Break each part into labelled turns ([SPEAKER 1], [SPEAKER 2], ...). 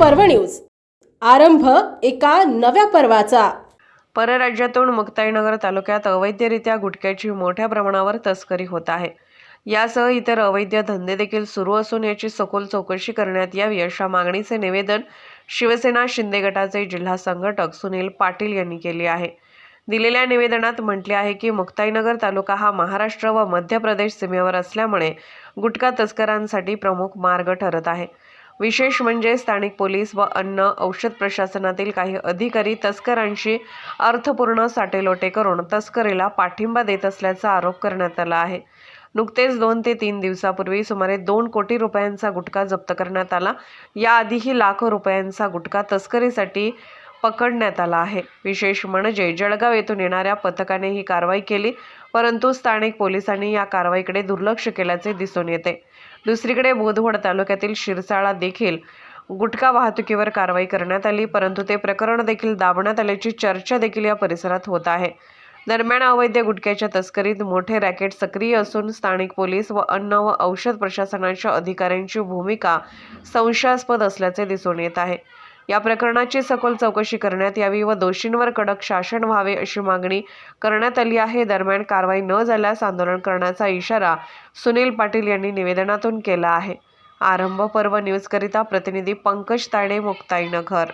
[SPEAKER 1] पर्व न्यूज. आरंभ एका नव्या पर्वाचा.
[SPEAKER 2] परराज्यातून मुक्ताईनगर तालुक्यात अवैधरित्या गुटख्याची मोठ्या प्रमाणावर तस्करी होत आहे. यासह इतर अवैध धंदे देखील सुरू असून याची सखोल चौकशी करण्यात यावी अशा मागणीचे निवेदन शिवसेना शिंदे गटाचे जिल्हा संघटक सुनील पाटील यांनी केले आहे. दिलेल्या निवेदनात म्हटले आहे की मुक्ताईनगर तालुका हा महाराष्ट्र व मध्य प्रदेश सीमेवर असल्यामुळे गुटखा तस्करांसाठी प्रमुख मार्ग ठरत आहे. विशेष म्हणजे स्थानिक पोलीस व अन्न औषध प्रशासनातील काही अधिकारी तस्करांशी अर्थपूर्ण साटेलोटे करून तस्करीला पाठिंबा देत असल्याचा आरोप करण्यात आला आहे. नुकतेच दोन ते तीन दिवसापूर्वी सुमारे दोन कोटी रुपयांचा गुटखा जप्त करण्यात आला. याआधीही लाखो रुपयांचा गुटखा तस्करीसाठी पकडण्यात आला आहे. विशेष म्हणजे जळगाव येथून येणाऱ्या पथकाने ही कारवाई केली परंतु स्थानिक पोलिसांनी या कारवाईकडे दुर्लक्ष केल्याचे दिसून येते. दुसरीकडे बोधवड तालुक्यातील शिरसाळा देखील गुटखा वाहतुकीवर कारवाई करण्यात आली परंतु ते प्रकरण देखील दाबण्यात आल्याची चर्चा देखील या परिसरात होत आहे. दरम्यान अवैध गुटख्याच्या तस्करीत मोठे रॅकेट सक्रिय असून स्थानिक पोलीस व अन्न व औषध प्रशासनाच्या अधिकाऱ्यांची भूमिका संशयास्पद असल्याचे दिसून येत आहे. या प्रकरणाची सखोल चौकशी करण्यात यावी व दोषींवर कडक शासन व्हावे अशी मागणी करण्यात आली आहे. दरम्यान कारवाई न झाल्यास आंदोलन करण्याचा इशारा सुनील पाटील यांनी निवेदनातून केला आहे. आरंभ पर्व न्यूजकरिता प्रतिनिधी पंकज ताडे मुक्ताईनगर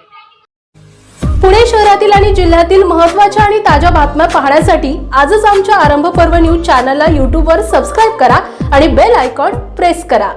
[SPEAKER 1] पुणे शहरातील आणि जिल्ह्यातील महत्त्वाच्या आणि ताज्या बातम्या पाहण्यासाठी आजच आमच्या आरंभ पर्व न्यूज चॅनलला यूट्यूबवर सबस्क्राईब करा आणि बेल आयकॉन प्रेस करा.